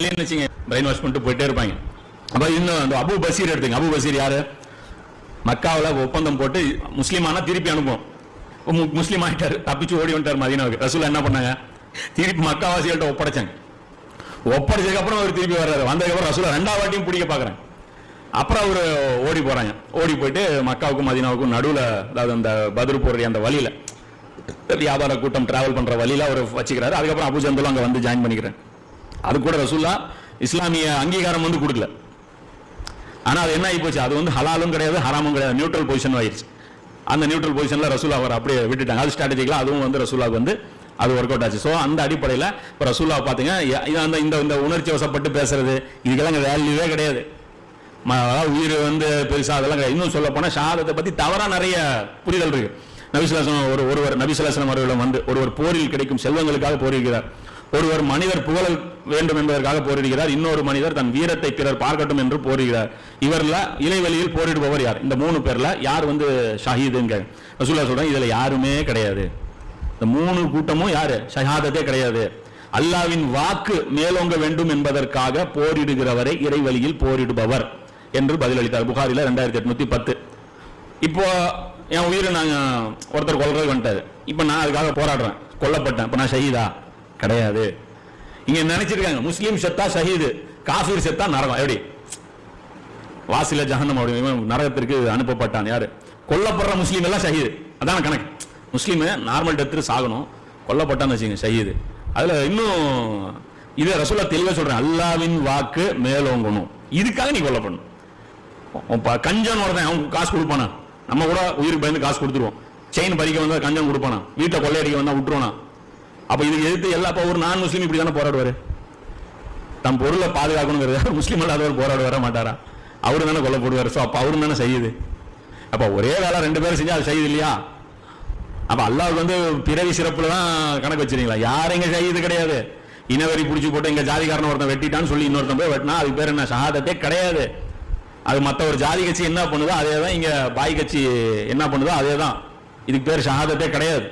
இல்லைன்னு வச்சுங்க brain wash பண்ணிட்டு போயிட்டே இருப்பாங்க. அப்போ இன்னும் அந்த அபு பசீர் எடுத்துங்க. அபு பசீர் யாரு? மக்காவில் ஒப்பந்தம் போட்டு முஸ்லீம் திருப்பி அனுப்புவோம். முஸ்லீம் ஆகிட்டார் தப்பிச்சு ஓடி வந்துட்டார் மதீனாவுக்கு. ரசூல் என்ன பண்ணாங்க? திருப்பி மக்காவாசிகள்கிட்ட ஒப்படைச்சாங்க. ஒப்படைச்சதுக்கப்புறம் அவர் திருப்பி வர்றாரு. வந்ததுக்கப்புறம் ரசூலை ரெண்டாவது வாட்டியும் பிடிக்க பார்க்கறாங்க அப்புறம் அவர் ஓடி போகிறாங்க ஓடி போயிட்டு மக்காவுக்கும் மதீனாவுக்கும் நடுவில் அதாவது அந்த பதில் போடுற அந்த வழியில் வியாபார கூட்டம் டிராவல் பண்ணுற வழியில் அவர் வச்சுக்கிறாரு. அதுக்கப்புறம் அபு அங்கே வந்து ஜாயின் பண்ணிக்கிறேன் அது கூட ரசூல்லா இஸ்லாமிய அங்கீகாரம் வந்து கொடுக்கல. ஆனா அது என்ன ஆகி போச்சு அது வந்து ஹலாலும் கிடையாது ஹராமும் கிடையாது. நியூட்ரல் பொசிஷன் ஆயிருச்சு அந்த நியூட்ரல் பொசிஷனில் ரசூலா அவர் அப்படியே விட்டுட்டாங்க. அது ஸ்ட்ராட்டஜிக்கலா அதுவும் வந்து ரசூலாவுக்கு வந்து அது ஒர்க் அவுட் ஆச்சு. ஸோ அந்த அடிப்படையில் இப்போ ரசூலா பார்த்தீங்க எ- அந்த இந்த இந்த உணர்ச்சி வசப்பட்டு பேசுறது இதுக்கெல்லாம் வேல்யூவே கிடையாது. உயிர் வந்து பெருசாக அதெல்லாம் கிடையாது. இன்னும் சொல்ல போனால் ஷாதத்தை பத்தி தவறா நிறைய புரிதல் இருக்கு. நபிசுலாசனம் ஒரு ஒருவர் நபிசுலாசனம் அவர்களும் வந்து ஒருவர் போரில் கிடைக்கும் செல்வங்களுக்காக போரிடுகிறார். ஒருவர் மனிதர் புகழ வேண்டும் என்பதற்காக போரிடுகிறார். இன்னொரு மனிதர் தன் வீரத்தை பிறர் பார்க்கட்டும் என்று போரிடுகிறார். இவர்ல இலைவெளியில் போரிடுபவர் யார்? இந்த மூணு பேர்ல யார் வந்து ஷஹீதுங்க? ரசூல்லா சொல்றேன் இதுல யாருமே கிடையாது. இந்த மூணு கூட்டமும் யாரு? ஷஹாதத்தே கிடையாது. அல்லாவின் வாக்கு மேலோங்க வேண்டும் என்பதற்காக போரிடுகிறவரை இறைவழியில் போரிடுபவர் என்று பதிலளித்தார். புகாரில ரெண்டாயிரத்தி எட்நூத்தி பத்து. இப்போ என் உயிரை நாங்கள் ஒருத்தர் கொல்றது வந்துட்டாரு. இப்போ நான் அதுக்காக போராடுறேன். கொல்லப்பட்டேன். இப்போ நான் ஷஹீதா. கிடையாது. இங்க நினைச்சிருக்காங்க முஸ்லீம் செத்தா ஷஹீது காஃபீர் செத்தா நரகம். எப்படி? வாசில ஜஹன்னம் அப்படி நரகத்திற்கு அனுப்பப்பட்டான். யாரு? கொல்லப்படுற முஸ்லீம் எல்லாம் ஷஹீது. அதான கணக்கு. முஸ்லீம் நார்மல் டெத்து சாகணும். கொல்லப்பட்டான்னு வச்சுங்க ஷஹீது. அதுல இன்னும் இதே ரசூலா தெளிவாக சொல்றேன். அல்லாவின் வாக்கு மேலோங்கணும். இதுக்காக நீ கொல்லப்படணும். உன் ப- கஞ்சன் ஒருத்தன் அவன் காசு கொடுப்பானா? நம்ம கூட உயிருக்கு பயந்து காசு கொடுத்துருவோம். செயின் பறிக்க வந்தா கஞ்சன் கொடுப்பானா? வீட்டை கொள்ளையடிக்க வந்தா விட்டுருவானா? அப்ப இதுக்கு எதிர்த்து எல்லா இப்ப ஒரு நான் முஸ்லீம் இப்படி தானே போராடுவாரு? தம் பொருளை பாதுகாக்கணுங்கிறது முஸ்லீம் அல்லாதவர் போராட வர மாட்டாரா? அவரு தானே கொல்லப்படுவார் ஸோ அப்போ அவரு தானே செய்யுது. அப்போ ஒரே வேலை ரெண்டு பேரும் செஞ்சால் அது செய்யுது இல்லையா? அப்போ அல்லாவுக்கு வந்து பிறவி சிறப்புல தான் கணக்கு வச்சிருக்கீங்களா? யாரும் இங்கே செய்யுது கிடையாது. இனவெறி பிடிச்சி போட்டு இங்கே ஜாதிக்காரன் ஒருத்தன் வெட்டிட்டான்னு சொல்லி இன்னொருத்தன் போய் வெட்டினா அதுக்கு பேர் என்ன? சகாதத்தே கிடையாது. அது மற்ற ஒரு ஜாதி கட்சி என்ன பண்ணுதோ அதே தான் இங்கே பாய் கட்சி என்ன பண்ணுதோ அதே தான் இதுக்கு பேர் ஷஹாதத்தே கிடையாது.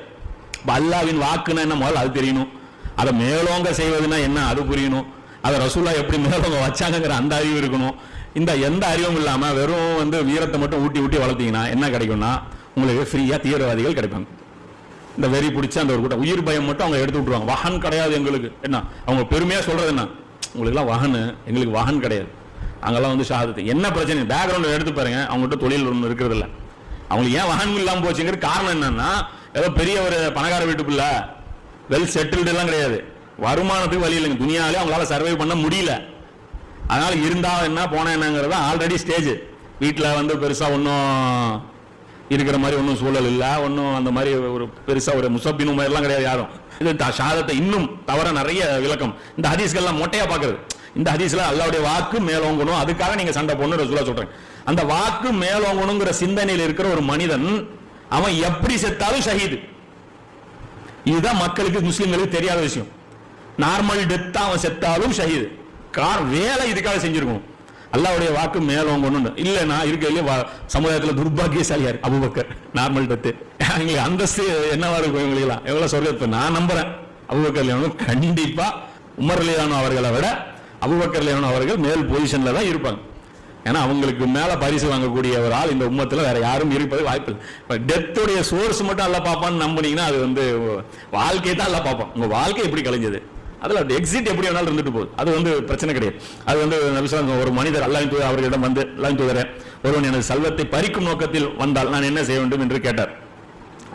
அல்லாவின் வாக்குன்னா என்ன? முதல்ல அது தெரியணும். அதை மேலோங்க செய்வதுன்னா என்ன? அது புரியணும். அதை ரசூலா எப்படி மேலோங்க வச்சாங்கங்கிற அந்த அறிவு இருக்கணும். இந்த எந்த அறிவும் இல்லாமல் வெறும் வந்து வீரத்தை மட்டும் ஊட்டி ஊட்டி வளர்த்தீங்கன்னா என்ன கிடைக்கும்னா உங்களுக்கு ஃப்ரீயாக தீவிரவாதிகள் கிடைப்பாங்க. இந்த வெறி பிடிச்ச அந்த ஒரு கூட்டம். உயிர் பயம் மட்டும் அவங்க எடுத்து விட்ருவாங்க வாகன் கிடையாது எங்களுக்கு. என்ன? அவங்க பெருமையாக சொல்கிறது என்ன? உங்களுக்குலாம் வாகனு. எங்களுக்கு வாகன் கிடையாது. அங்கெல்லாம் வந்து ஷாதத்து என்ன பிரச்சனை? பேக்ரவுண்ட் எடுத்து பாருங்க. அவங்ககிட்ட தொழில் ஒன்று இருக்கிறதில்ல. அவங்களுக்கு ஏன் வாகனம் இல்லாமல் போச்சுங்கிற காரணம் என்னன்னா ஏதோ பெரிய ஒரு பணக்கார வீட்டுக்குள்ள வெல் செட்டில்டு எல்லாம் கிடையாது. வருமானத்துக்கு வழி இல்லைங்க. துணியாலே அவங்களால சர்வை பண்ண முடியல. அதனால இருந்தா என்ன போனா என்னங்கிறது ஆல்ரெடி ஸ்டேஜ் வீட்டில் வந்து பெருசா ஒன்றும் இருக்கிற மாதிரி ஒன்றும் சூழல் இல்லை. ஒன்றும் அந்த மாதிரி ஒரு பெருசா ஒரு முசப்பின் மாதிரிலாம் கிடையாது யாரும். இது த- இன்னும் தவிர நிறைய விளக்கம். இந்த ஹதீஸ்கள்லாம் மொட்டையா பார்க்குறது. இந்த ஹதீஸ்ல அல்லாவுடைய வாக்கு மேலோங்கணும். அதுக்காக நீங்க சண்டை போடணும் ரசூலா சொல்றேன் அந்த வாக்கு மேலோங்கணுங்கிற சிந்தனையில் இருக்கிற ஒரு மனிதன் அவன் எப்படி செத்தாலும் ஷஹீது. இதுதான் மக்களுக்கு முஸ்லிம்களுக்கு தெரியாத விஷயம். நார்மல் டெத்தா அவன் செத்தாலும் ஷஹீது. கார் வேலை இதுக்காக செஞ்சிருக்கணும் அல்லாவுடைய வாக்கு மேலோங்கணும் இல்லைன்னா இருக்க இல்லையா சமுதாயத்துல துர்பாகியசாலியார் அபுபக்கர். நார்மல் டெத்து எங்களுக்கு அந்தஸ்து என்னவா இருக்கும் இவங்களுக்குலாம் எவ்வளவு சொர்க்கத்தை நான் நம்புறேன். அபுபக்கர் லியானும் கண்டிப்பா உமர் லியானோ அவர்களை விட அபுபக்கர் லியானோ அவர்கள் மேல் பொசிஷன்ல தான் இருப்பாங்க. ஏன்னா அவங்களுக்கு மேலே பரிசு வாங்கக்கூடிய ஒரு ஆள் இந்த உம்மத்தில் வேற யாரும் இருப்பது வாய்ப்பு இல்லை. இப்போ டெத்துடைய சோர்ஸ் மட்டும் அல்ல பார்ப்பான்னு நம்புனீங்கன்னா அது வந்து வாழ்க்கையை தான் அல்ல பார்ப்போம் உங்கள் வாழ்க்கை எப்படி கலைஞ்சது? அதில் அந்த எக்ஸிட் எப்படி வேணாலும் இருந்துட்டு போகுது. அது வந்து பிரச்சனை கிடையாது. அது வந்து நபிசாங்க ஒரு மனிதர் அல்லாஹ் தூதர் அவர்களிடம் வந்து அல்லாஹ் தூதரே ஒருவன் எனது செல்வத்தை பறிக்கும் நோக்கத்தில் வந்தால் நான் என்ன செய்ய வேண்டும் என்று கேட்டார்.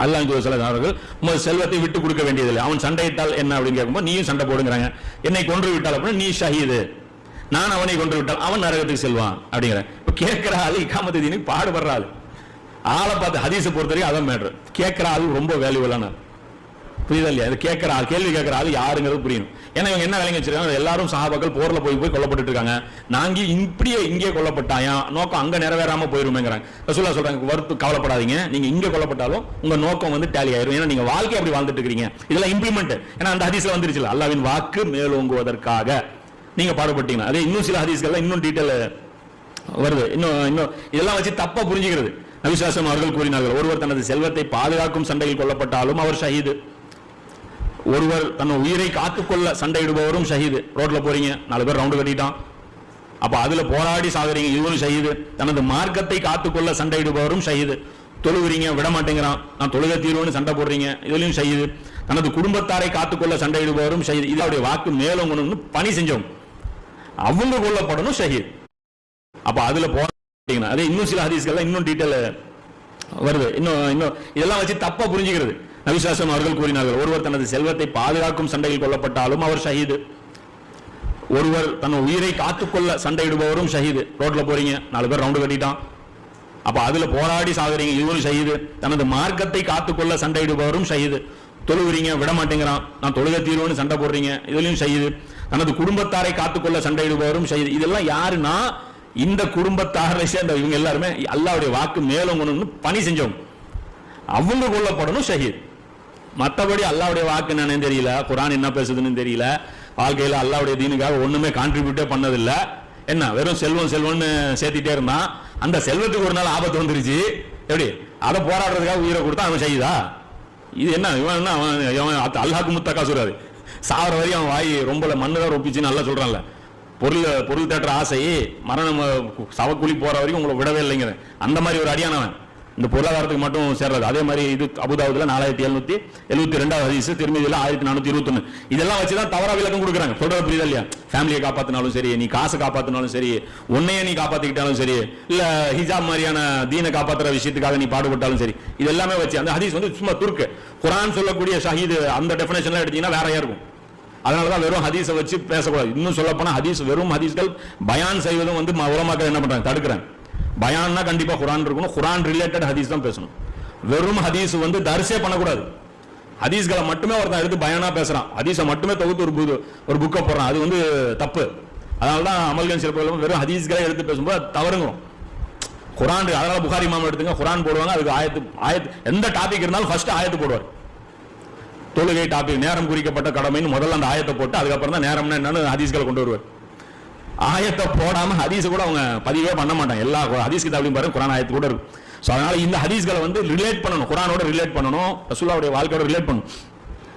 அல்லாஹ் தூதர் ஸல்லல்லாஹு அவர்கள் உங்கள் செல்வத்தை விட்டு கொடுக்க வேண்டியதில்லை. அவன் சண்டையிட்டால் என்ன அப்படின்னு கேட்கும்போது நீயும் சண்டை போடுங்கிறாங்க. என்னை கொன்று விட்டால் அப்படின்னா நீ ஷஹீது. நான் அவனை கொண்டு விட்டால் அவன் நரகத்துக்கு செல்வான் அப்படிங்கிற இப்ப கேட்கிற ஆளு இக்காமத்து தீனி பாடுபடுற ஆள். ஆளை பார்த்து ஹதீஸை பொறுத்தவரைக்கும் அதான் மேட்ரு கேட்கிற ஆள் ரொம்ப வேல்யூவலான புரியுதா இல்லையா? அது கேட்கிற ஆள் கேள்வி கேட்கிற ஆள் யாருங்கிறது புரியணும். ஏன்னா இவங்க என்ன வேலைங்க வச்சிருக்காங்க? எல்லாரும் சகாபாக்கள் போர்ல போய் போய் கொல்லப்பட்டு இருக்காங்க. நாங்க இப்படியே இங்கே கொல்லப்பட்டாயா? நோக்கம் அங்க நிறைவேறாம போயிருமேங்கிறாங்க. ரசூல்லா சொல்றாங்க வருத்து கவலைப்படாதீங்க. நீங்க இங்க கொல்லப்பட்டாலும் உங்க நோக்கம் வந்து டேலி ஆயிரும். ஏன்னா நீங்க வாழ்க்கை அப்படி வாழ்ந்துட்டு இருக்கீங்க இதெல்லாம் இம்ப்ளிமெண்ட் ஏன்னா அந்த ஹதீஸ்ல வந்துருச்சுல அல்லாவின் வாக்கு மேலோங்குவதற்காக. நீங்க பாடுபட்டீங்கன்னா. அதே இன்னும் சில ஹதீஸ்கள்லாம் இன்னும் டீட்டெயில் வருது. இன்னும் இன்னும் இதெல்லாம் வச்சு தப்பா புரிஞ்சுக்கிறது. நபிசாசம் அவர்கள் கூறினார்கள் ஒருவர் தனது செல்வத்தை பாதுகாக்கும் சண்டையில் கொல்லப்பட்டாலும் அவர் ஷஹீது. ஒருவர் தன் உயிரை காத்துக்கொள்ள சண்டையிடுபவரும் ஷஹீது. ரோட்ல போறீங்க நாலு பேர் ரவுண்டு கட்டிட்டான். அப்ப அதுல போராடி சாகுறீங்க இவரும் ஷஹீது. தனது மார்க்கத்தை காத்துக்கொள்ள சண்டையிடுபவரும் ஷஹீது. தொழுகிறீங்க விட மாட்டேங்கிறான் நான் தொழுக தீர்வுன்னு சண்டை போடுறீங்க இதுலயும் ஷஹீது. தனது குடும்பத்தாரை காத்துக்கொள்ள சண்டையிடுபவரும் ஷஹீது. இது அவருடைய வாக்கு மேலோங்கணும்னு பணி செஞ்சவங்க. அவங்க கொல்லப்படணும் ஷஹீத் அப்போ அதில் போறீங்கன்னா அதே இன்னும் சில ஹதீஸ்கள்லாம் இன்னும் டீட்டெயில் வருது. இன்னும் இன்னும் இதெல்லாம் வச்சு தப்பாக புரிஞ்சுக்கிறது. நபிசாசம் அவர்கள் கூறினார்கள் ஒருவர் தனது செல்வத்தை பாதுகாக்கும் சண்டையில் கொல்லப்பட்டாலும் அவர் ஷஹீது. ஒருவர் தன் உயிரை காத்துக்கொள்ள சண்டையிடுபவரும் ஷஹீது. ரோட்டில் போறீங்க நாலு பேர் ரவுண்டு கட்டிட்டான். அப்போ அதில் போராடி சாகுறீங்க இவரும் ஷஹீது. தனது மார்க்கத்தை காத்துக்கொள்ள சண்டையிடுபவரும் ஷஹீது. தொழுகிறீங்க விட மாட்டேங்கிறான் நான் தொழுக தீர்வுன்னு சண்டை போடுறீங்க இதுலையும் ஷஹீது. தனது குடும்பத்தாரை காத்துக்கொள்ள சண்டையிடுபவரும் ஷஹீது இதெல்லாம் யாருன்னா இந்த குடும்பத்தாரை சேர்ந்த இவங்க எல்லாருமே அல்லாவுடைய வாக்கு மேலும் பணி செஞ்சவங்க அவங்க கொல்லப்படணும் ஷஹீத் மற்றபடி அல்லாவுடைய வாக்கு என்னன்னு தெரியல குரான் என்ன பேசுதுன்னு தெரியல வாழ்க்கையில் அல்லாவுடைய தீனுக்காக ஒண்ணுமே கான்ட்ரிபியூட்டே பண்ணதில்லை என்ன வெறும் செல்வம் செல்வம்னு சேர்த்திட்டே இருந்தான் அந்த செல்வத்துக்கு ஒரு நாள் ஆபத்து வந்துருச்சு எப்படி அதை போராடுறதுக்காக உயிரை கொடுத்தா அவன் செய்யுதா இது என்ன இவன் என்ன அவன் இவன் முத்தக்கா சொல்றாரு சாவர வரையும் அவன் வாய் ரொம்ப மண்ணு தான் நல்லா சொல்றான்ல. பொருள் பொருள் தேட்டுற ஆசை மரணம் சவக்குழி போற வரைக்கும் உங்களை விடவே இல்லைங்கிற அந்த மாதிரி ஒரு அடியானவன். இந்த பொருளாதாரத்துக்கு மட்டும் சேர்றது. அதே மாதிரி இது அபுதாபுதில் நாலாயிரத்தி எழுநூத்தி எழுபத்தி ரெண்டாவது ஹதீஸ் திருமதியில் ஆயிரத்தி நானூத்தி இருபத்தொன்னு இதெல்லாம் வச்சுதான் தவறா விளக்கம் கொடுக்குறாங்க. சொல்றது புரியுதா இல்லையா? ஃபேமிலியை காப்பாத்தினாலும் சரி நீ காசு காப்பாத்தினாலும் சரி உன்னையே நீ காப்பாத்திக்கிட்டாலும் சரி இல்ல ஹிஜாப் மாதிரியான தீனை காப்பாத்துற விஷயத்துக்காக நீ பாடுபட்டாலும் சரி இது எல்லாமே வச்சு அந்த ஹதீஸ் வந்து சும்மா துருக்கு. குரான் சொல்லக்கூடிய ஷஹீது அந்த டெஃபினேஷன்லாம் எடுத்தீங்கன்னா வேறையா இருக்கும்? அதனாலதான் வெறும் ஹதீஸை வச்சு பேசக்கூடாது. இன்னும் சொல்ல போனா ஹதீஸ் வெறும் ஹதீஸ்கள் பயான் செய்வதும் வந்து ம- உலமாக்கள் என்ன பண்றாங்க? தடுக்கிறாங்க. பயான்னா கண்டிப்பா குரான் இருக்கணும். குரான் ரிலேட்டட் ஹதீஸ் தான் பேசணும். வெறும் ஹதீஸ் வந்து தரிசே பண்ணக்கூடாது. ஹதீஸ்களை மட்டுமே ஒருத்தன் எடுத்து பயனா பேசுறான். ஹதீஸை மட்டுமே தொகுத்து ஒரு புது ஒரு புக்கை போடுறான். அது வந்து தப்பு. அதனால தான் அமல்கன் சிறப்பு வெறும் ஹதீஸ்களை எடுத்து பேசும்போது தவறுங்கிறோம். குரான் அதனால புகாரி மாமன் எடுத்துங்க. குரான் போடுவாங்க. அதுக்கு ஆயத்து ஆயத்து எந்த டாபிக் இருந்தாலும் ஃபர்ஸ்ட் ஆயத்து போடுவார். தொழுகை டாபிக் நேரம் குறிக்கப்பட்ட கடமைன்னு முதல்ல அந்த ஆயத்தை போட்டு அதுக்கப்புறம் தான் நேரம்னா என்னன்னு ஹதீஸ்களை கொண்டு வருவார். ஆயத்தை போடாம ஹதீஸ் கூட அவங்க பதிவே பண்ண மாட்டாங்க. எல்லா ஹதீஸ் கிதாப்லையும் பாருங்க குரான் ஆயத்து கூட இருக்கும். ஸோ அதனால இந்த ஹதீஸ்களை வந்து ரிலேட் பண்ணணும். குரானோட ரிலேட் பண்ணணும். ரசூல்லாவுடைய வாழ்க்கையோட ரிலேட் பண்ணணும்.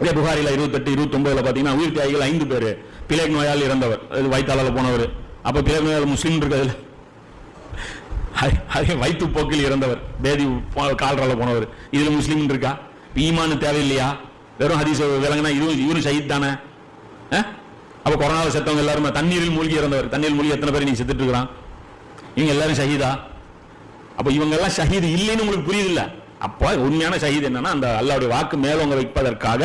இதே புகாரில இருபத்தெட்டு இருபத்தொன்பதுல பாத்தீங்கன்னா உயிர் தியாகிகள் ஐந்து பேர். பிளேக் நோயால் இறந்தவர் இது வயிற்றால போனவர். அப்ப பிளேக் நோயால் முஸ்லீம் இருக்கிறதுல அதே வயிற்று போக்கில் இறந்தவர். பேதி கால்ரால போனவர். இதுல முஸ்லீம் இருக்கா? ஈமானு தேவையில்லையா? வெறும் ஹதீஸ் விலங்குனா இதுவும் இவரும் ஷஹீத் தானே? அப்போ கொரோனாவை செத்தவங்க எல்லாருமே தண்ணீரில் மூழ்கி இறந்தவர். தண்ணீர் மூழ்கி எத்தனை பேர் நீ செத்துட்டு இருக்கிறான்? இவங்க எல்லாரும் ஷஹீதா? அப்போ இவங்க எல்லாம் ஷஹீது இல்லைன்னு உங்களுக்கு புரியுதுல்ல? அப்போ உண்மையான ஷஹீத் என்னன்னா அந்த அல்லாவுடைய வாக்கு மேலோங்க வைப்பதற்காக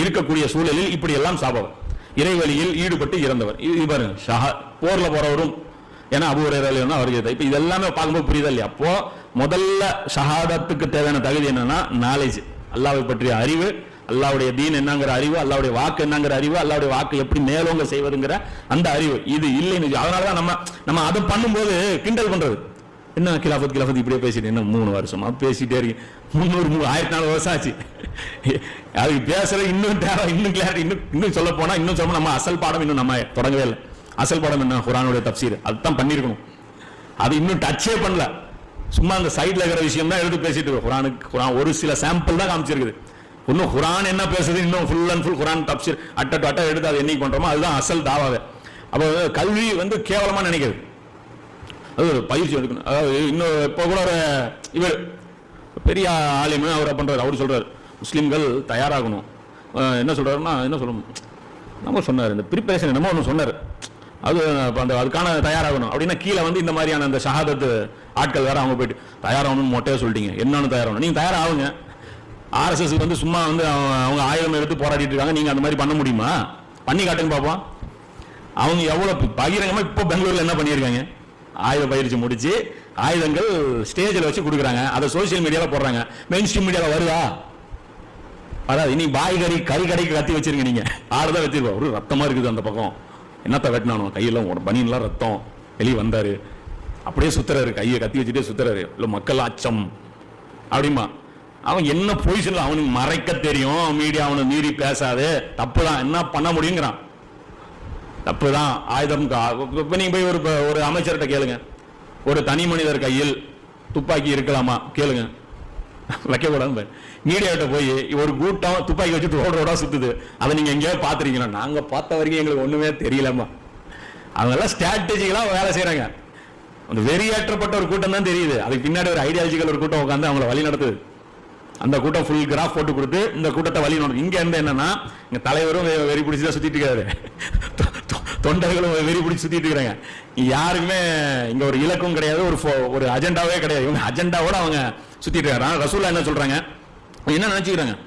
இருக்கக்கூடிய சூழலில் இப்படி எல்லாம் சாபவர். இறைவழியில் ஈடுபட்டு இறந்தவர். இது பாருங்க ஷஹா போர்ல போறவரும் ஏன்னா அபூரையிலும் அவருக்கு இப்ப இதெல்லாமே பார்க்கும்போது புரியுதா இல்லையா? அப்போ முதல்ல ஷஹாதத்துக்கு தேவையான தகுதி என்னன்னா நாலேஜ் அல்லாவை பற்றிய அறிவு அல்லாவுடைய தீன் என்னங்கிற அறிவு அல்லாவுடைய வாக்கு என்னங்கிற அறிவு அல்லாவுடைய வாக்கு எப்படி மேலோங்க செய்வதுங்கிற அந்த அறிவு. இது இல்லைன்னு அதனாலதான் நம்ம நம்ம அதை பண்ணும்போது கிண்டல் பண்றது. என்ன கிலாபத் கிலாபத் இப்படியே பேசிட்டு என்ன மூணு வருஷமா பேசிட்டே இருக்கேன் முந்நூறு மூணு ஆயிரத்தி நாலு வருஷம் ஆச்சு. அதுக்கு பேசுறது இன்னும் தேவை இன்னும் கிளாரிட்டி இன்னும் இன்னும் சொல்ல போனா இன்னும் சொல்ல நம்ம அசல் பாடம் இன்னும் நம்ம தொடங்கவே இல்லை. அசல் பாடம் என்ன? குரானுடைய தப்சீர். அதுதான் பண்ணியிருக்கணும் அது இன்னும் டச்சே பண்ணல. சும்மா அந்த சைடுல இருக்கிற விஷயம் தான் எடுத்து பேசிட்டு இருக்கோம். குரானுக்கு குரான் ஒரு சில சாம்பிள் தான் காமிச்சிருக்குது. இன்னும் குரான் என்ன பேசுது? இன்னும் ஃபுல் அண்ட் ஃபுல் குரான் தப்சீர். அட்ட டு அட்ட எடுத்து அதை என்னைக்கு பண்றோமோ அதுதான் அசல் தாவாவே. அப்போ கல்வி வந்து கேவலமா நினைக்கிறது. அது ஒரு பயிற்சி எடுக்கணும். அதாவது இன்னும் இப்போ கூட ஒரு இவர் பெரிய ஆலிமு அவரை பண்றாரு? அவர் சொல்றாரு முஸ்லீம்கள் தயாராகணும். என்ன சொல்றாருன்னா என்ன சொல்லணும் நம்ம சொன்னார் இந்த ப்ரிப்பரேஷன் என்னமோ ஒன்று சொன்னார். அது அந்த அதுக்கான தயாராகணும். அப்படின்னா கீழே வந்து இந்த மாதிரியான அந்த ஷஹாதத்து ஆட்கள் வேற அவங்க போயிட்டு தயாராகணும்னு மொட்டையா சொல்லிட்டீங்க. என்னன்னு தயாராகணும். நீங்கள் தயாராகுங்க. ஆர்எஸ்எஸ் வந்து சும்மா வந்து அவங்க ஆயுதம் எடுத்து போராடிட்டு இருக்காங்க. நீங்க அந்த மாதிரி பண்ண முடியுமா? பண்ணி காட்டுங்க பார்ப்போம் அவங்க எவ்வளவு பகிரங்கமா இப்போ பெங்களூர்ல என்ன பண்ணியிருக்காங்க? ஆயுத பயிற்சி முடிச்சு ஆயுதங்கள் ஸ்டேஜில் வச்சு கொடுக்குறாங்க. அதை சோஷியல் மீடியாவில் போடுறாங்க. மெயின் ஸ்ட்ரீம் மீடியாவில் வருதா? அதாவது இனி பாய் கறி கறி கடைக்கு கத்தி வச்சிருங்க நீங்க. ஆடுதான் வச்சிருக்கோம். ஒரு ரத்தமா இருக்குது அந்த பக்கம். என்னத்த வெட்டினானோ? கையெல்லாம் ஒரு பனியன்லாம் ரத்தம். வெளியே வந்தாரு. அப்படியே சுத்துறாரு. கையை கத்தி வச்சுட்டே சுத்துறாரு. இல்லை மக்கள் அச்சம் அப்படிமா அவன் என்ன பொசிஷன்ல அவனுக்கு மறைக்க தெரியும் மீடியா அவனை மீறி பேசாது. தப்பு தான் என்ன பண்ண முடியுங்கிறான். தப்பு தான் ஆயுதம் கா- இப்ப நீங்க போய் ஒரு ஒரு அமைச்சர்கிட்ட கேளுங்க. ஒரு தனி மனிதர் கையில் துப்பாக்கி இருக்கலாமா? கேளுங்க. வைக்கக்கூடாது மீடியாட்ட போய் ஒரு கூட்டம் துப்பாக்கி வச்சுட்டு ரோடு ரோடா சுத்துது. அதை நீங்க எங்கேயாவது பார்த்துருக்கீங்களா? நாங்க பார்த்த வரைக்கும் எங்களுக்கு ஒண்ணுமே தெரியலம்மா. அவங்கெல்லாம் எல்லாம் வேலை செய்கிறாங்க அந்த வெறியாற்றப்பட்ட ஒரு கூட்டம் தான் தெரியுது. அதுக்கு பின்னாடி ஒரு ஐடியாலஜிக்கல் ஒரு கூட்டம் உட்காந்து அவங்கள வழி நடத்துது. அந்த கூட்டம் ஃபுல் கிராஃப் போட்டு கொடுத்து இந்த கூட்டத்தை வழி நடத்தும் இங்கே இருந்து என்னன்னா இங்கே தலைவரும் வெறி பிடிச்சி தான் சுற்றிட்டு இருக்காரு. தொ- தொ- தொண்டர்களும் வெறி பிடிச்சி சுற்றிட்டு இருக்காங்க. யாருக்குமே இங்கே ஒரு இலக்கும் கிடையாது ஒரு ஒரு அஜெண்டாவே கிடையாது. இவங்க அஜெண்டாவோட அவங்க சுற்றிட்டு இருக்காங்க. ரசூலா என்ன சொல்கிறாங்க என்ன நினச்சிக்கிறாங்க?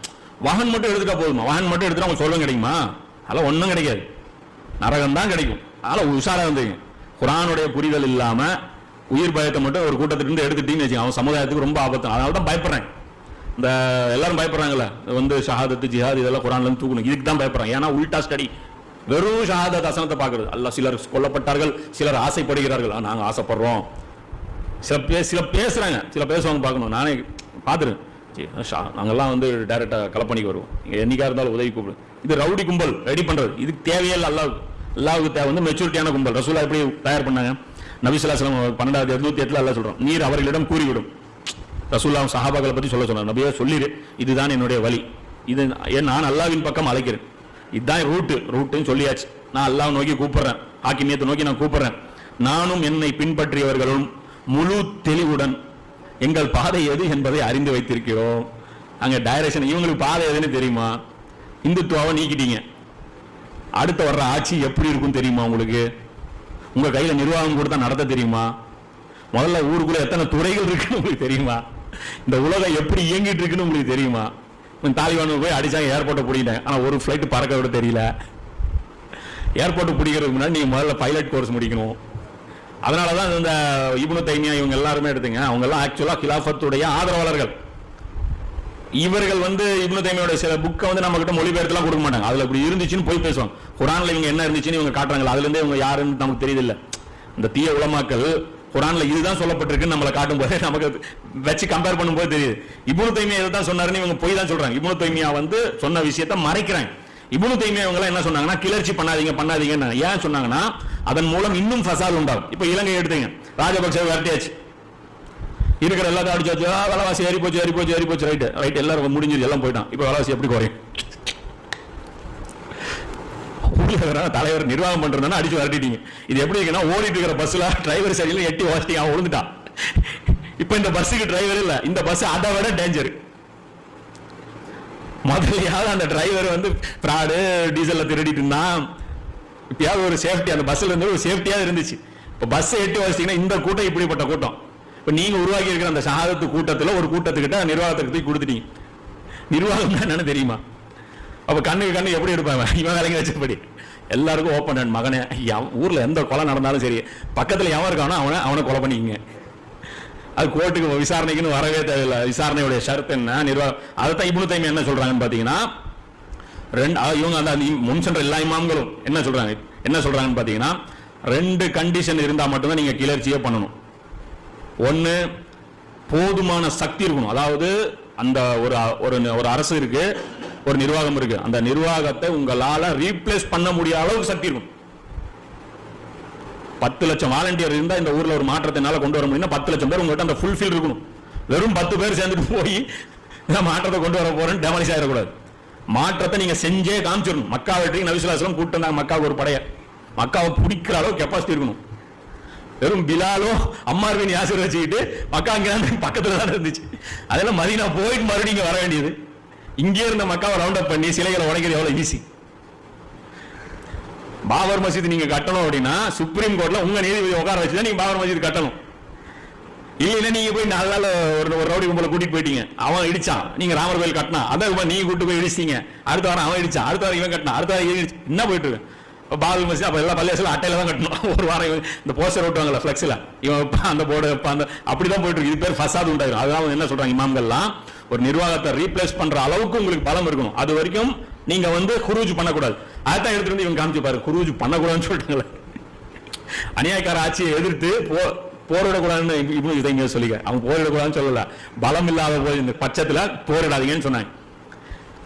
வாகன் மட்டும் எடுத்துட்டா போதுமா? வாகன் மட்டும் எடுத்துட்டா அவங்க சொல்லும் கிடைக்குமா? அதெல்லாம் ஒன்றும் கிடைக்காது. நரகம் தான் கிடைக்கும். அதெல்லாம் உஷாராக இருந்தீங்க குரானுடைய புரிதல் இல்லாமல் உயிர் பயத்தை மட்டும் ஒரு கூட்டத்திலிருந்து இருந்து எடுத்துட்டீங்கன்னு வச்சுக்கோங்க. அவன் சமுதாயத்துக்கு ரொம்ப ஆபத்து. அதனால தான் பயப்படுறேன். இந்த எல்லாரும் பயப்படுறாங்கல்ல. வந்து ஷஹாதத்து ஜிஹாத் இதெல்லாம் குரான்லேருந்து தூக்கணும். இதுக்கு தான் பயப்படுறாங்க. ஏன்னா உல்டா ஸ்டடி வெறும் ஷஹாதத் அசனத்தை பார்க்குறது. அல்ல சிலர் கொல்லப்பட்டார்கள் சிலர் ஆசைப்படுகிறார்கள். நாங்கள் ஆசைப்படுறோம். சில பே சில பேசுகிறாங்க சில பேசுவாங்க பார்க்கணும். நானே பார்த்துருக்கேன் ஷா நாங்கள்லாம் வந்து டேரெக்டாக கலப்பணிக்கு வருவோம். நீங்க என்னைக்கா இருந்தாலும் உதவி கூப்பிடு. இது ரவுடி கும்பல் ரெடி பண்ணுறது இதுக்கு தேவையே இல்லை அல்லாவுக்கு. அல்லாவுக்கு தேவை வந்து மெச்சூரிட்டியான கும்பல். ரசூலா எப்படி தயார் பண்ணாங்க? நபிசுல்லாஸ்லாம் பன்னெண்டாவது இருநூத்தி எட்டில் அல்ல சொல்கிறோம் நீர் அவர்களிடம் கூறிவிடும். ரசூல்லாம் சஹாபாக்களை பற்றி சொல்ல சொன்னார். நபியா சொல்லிடு இதுதான் என்னுடைய வழி. இது ஏன் நான் அல்லாவின் பக்கம் அழைக்கிறேன்? இதுதான் ரூட்டு. ரூட்டுன்னு சொல்லியாச்சு. நான் அல்லாஹ் நோக்கி கூப்பிடுறேன். ஆக்கிமியத்தை நோக்கி நான் கூப்பிடுறேன். நானும் என்னை பின்பற்றியவர்களும் முழு தெளிவுடன் எங்கள் பாதை எது என்பதை அறிந்து வைத்திருக்கிறோம். அங்கே டைரக்ஷன் இவங்களுக்கு பாதை எதுன்னு தெரியுமா? இந்துத்துவாவை நீக்கிட்டீங்க. அடுத்து வர்ற ஆட்சி எப்படி இருக்கும் தெரியுமா உங்களுக்கு? உங்கள் கையில் நிர்வாகம் கொடுத்தா நடத்த தெரியுமா? முதல்ல ஊருக்குள்ளே எத்தனை துறைகள் இருக்குன்னு உங்களுக்கு தெரியுமா? இந்த உலகம் எப்படி இயங்கிட்டு இருக்குன்னு உங்களுக்கு தெரியுமா? இவன் தாலிபான் போய் அடிச்சாங்க ஏர்போர்ட்டை பிடிக்கிட்டேன் ஆனால் ஒரு ஃப்ளைட் பறக்க விட தெரியல. ஏர்போர்ட்டு பிடிக்கிறதுக்கு முன்னாடி நீங்கள் முதல்ல பைலட் கோர்ஸ் முடிக்கணும். அதனால தான் இந்த இப்னு தைமியா இவங்க எல்லாருமே எடுத்துங்க. அவங்க எல்லாம் ஆக்சுவலா கிலாஃபத்துடைய ஆதரவாளர்கள். இவர்கள் வந்து இப்னு தைமியோட சில புக்கை வந்து நம்ம கிட்ட மொழிபெயர்த்துலாம் கொடுக்க மாட்டாங்க. அதில் இப்படி இருந்துச்சுன்னு போய் பேசுவாங்க. குரான்ல இவங்க என்ன இருந்துச்சுன்னு இவங்க காட்டுறாங்க அதுலேருந்தே இவங்க யாருன்னு நமக்கு தெரியல இந்த தீய உலமாக்கள் குரான்ல இதுதான் சொல்லப்பட்டிருக்குன்னு நம்மளை காட்டும் போது நமக்கு வச்சு கம்பேர் பண்ணும்போது தெரியுது. இப்னு தைமியா இதை தான் சொன்னாருன்னு இவங்க போய் தான் சொல்றாங்க. இப்னு தைமியா வந்து சொன்ன விஷயத்தை மறைக்கிறாங்க. இவ்வளவு தைமியா இவங்க என்ன சொன்னாங்கன்னா கிளர்ச்சி பண்ணாதீங்க பண்ணாதீங்கன்னு ஏன் சொன்னாங்கன்னா அதன் மூலம் இன்னும் ஃபசால் உண்டாகும். இப்போ இலங்கை எடுத்தீங்க. ராஜபக்சே விரட்டியாச்சு. இருக்கிற எல்லாத்தையும் அடிச்சாச்சு ஆ, விலைவாசி ஏறி போச்சு ஏறி போச்சு ஏறி போச்சு ரைட்டு ரைட் எல்லாரும் முடிஞ்சது எல்லாம் போயிட்டான். இப்போ விலைவாசி எப்படி குறையும்? ஊர்ல தலைவர் நிர்வாகம் பண்றதுனா அடிச்சு விரட்டிட்டீங்க. இது எப்படி இருக்குன்னா ஓடிட்டு இருக்கிற பஸ்ல டிரைவர் சரியில்லை எட்டி வாசிட்டி அவன் விழுந்துட்டான் இப்போ இந்த பஸ்ஸுக்கு டிரைவர் இல்ல. இந்த பஸ் அதை விட டேஞ்சர் முதலையாவது அந்த டிரைவர் வந்து ஃப்ராடு டீசல்ல திருடிட்டு இருந்தான். இப்பயாவது ஒரு சேஃப்டி அந்த பஸ்ல இருந்து ஒரு சேஃப்டியாக இருந்துச்சு. இப்போ பஸ் எட்டி வாசிட்டீங்கன்னா இந்த கூட்டம் இப்படிப்பட்ட கூட்டம். இப்போ நீங்க உருவாக்கி இருக்கிற அந்த சாதத்து கூட்டத்துல ஒரு கூட்டத்துக்கிட்ட நிர்வாகத்துக்கு தூக்கி கொடுத்துட்டீங்க. நிர்வாகம் என்னன்னு தெரியுமா? அப்ப கண்ணுக்கு கண்ணு எப்படி எடுப்பாங்க இவன்? இவன் வச்சபடி. எல்லாருக்கும் ஓப்பன் ஹேண்ட் மகனே ஊரில் எந்த கொலை நடந்தாலும் சரி பக்கத்தில் எவன் இருக்கானோ அவனை அவனை கொலை பண்ணிக்கங்க. அது கோர்ட்டுக்கு விசாரணைக்குன்னு வரவே தேவையில்லை. விசாரணையுடைய ஷரத்து என்ன நிர்வாகம் அதைத்தான் இப்னு தைமியா என்ன சொல்கிறாங்கன்னு பார்த்தீங்கன்னா ரெண்டு இவங்க அந்த முன் சென்ற எல்லா இமாம்களும் என்ன சொல்கிறாங்க என்ன சொல்கிறாங்கன்னு பார்த்தீங்கன்னா ரெண்டு கண்டிஷன் இருந்தால் மட்டும்தான் நீங்கள் கிளர்ச்சியே பண்ணணும். ஒன்று போதுமான சக்தி இருக்கணும். அதாவது அந்த ஒரு ஒரு ஒரு அரசு இருக்கு ஒரு நிர்வாகம் இருக்கு. அந்த நிர்வாகத்தை உங்களால ரீப்ளேஸ் பண்ண முடியாத அளவுக்கு சக்தி இருக்கும். பத்து லட்சம் வாலண்டியர் இருந்தா இந்த ஊர்ல ஒரு மாற்றத்தை கொண்டு வர முடியும்னா பத்து லட்சம் பேர் உங்ககிட்ட அந்த ஃபுல்ஃபில் இருக்கணும். வெறும் பத்து பேர் சேர்ந்துட்டு போய் நான் மாற்றத்தை கொண்டு வர போறேன்னு டெமாலிஷ் ஆயிடக்கூடாது. மாற்றத்தை நீங்க செஞ்சே காமிச்சிடணும். மக்கா வெற்றிக்கு நபிசுலாசலம் கூட்டம் வந்தாங்க மக்காவுக்கு ஒரு படைய. மக்காவை பிடிக்கிற அளவு கெப்பாசிட்டி இருக்கணும். வெறும் பிலாலும் அம்மார் பின் வச்சுக்கிட்டு மக்கா அங்கே பக்கத்துல தான் இருந்துச்சு. அதெல்லாம் மதினா போயிட்டு மறுபடியும் வர வேண்டியது. இங்கே இருந்த மக்காவை ரவுண்ட் அப் பண்ணி சிலைகளை உடைக்கிறது எவ்வளவு ஈஸி பாபர் மசீது நீங்க கட்டணும் அப்படின்னா சுப்ரீம் கோர்ட்ல உங்க நீதிபதி உட்கார வச்சுதான் நீங்க பாபர் மசீது கட்டணும். இல்லைன்னா நீங்க போய் நாலு நாள் ஒரு ஒரு ரவுடி கும்பல கூட்டிட்டு போயிட்டீங்க. அவன் இடிச்சான். நீங்க ராமர் கோயில் கட்டினா. அதான் நீங்க கூட்டு போய் இடிச்சிங்க அடுத்த வாரம் அவன் இடிச்சான். அடுத்த வாரம் இவன் கட்டினா அடுத்த வாரம் என்ன போயிட்டு இருக்கு? இப்போ பாபர் அப்போ எல்லா பள்ளியாசலும் அட்டையில தான் கட்டணும். ஒரு வாரம் இந்த போஸ்டர் ஓட்டுவாங்கல்ல ஃப்ளெக்ஸில் இவன் வைப்பான், அந்த போர்டு வைப்பான், அந்த அப்படிதான் போயிட்டு இருக்கு. இது பேர் ஃபசாது உண்டாகும் அதுதான் அவங்க என்ன சொல்றாங்க இமாம்கள்லாம்? ஒரு நிர்வாகத்தை ரீப்ளேஸ் பண்ற அளவுக்கு உங்களுக்கு பலம் இருக்கணும். அது வரைக்கும் நீங்க வந்து குரூஜ் பண்ணக்கூடாது. அதான் எடுத்துட்டு வந்து இவங்க காமிச்சு பாரு. குரூஜ் பண்ணக்கூடாதுன்னு சொல்லிட்டாங்களே. அநியாயக்கார ஆட்சியை எதிர்த்து போ போரிடக்கூடாதுன்னு இப்படி இதை இங்கே சொல்லிக்க. அவங்க போரிடக்கூடாதுன்னு சொல்லல. பலம் இல்லாத போய் இந்த பட்சத்தில் போரிடாதீங்கன்னு சொன்னாங்க.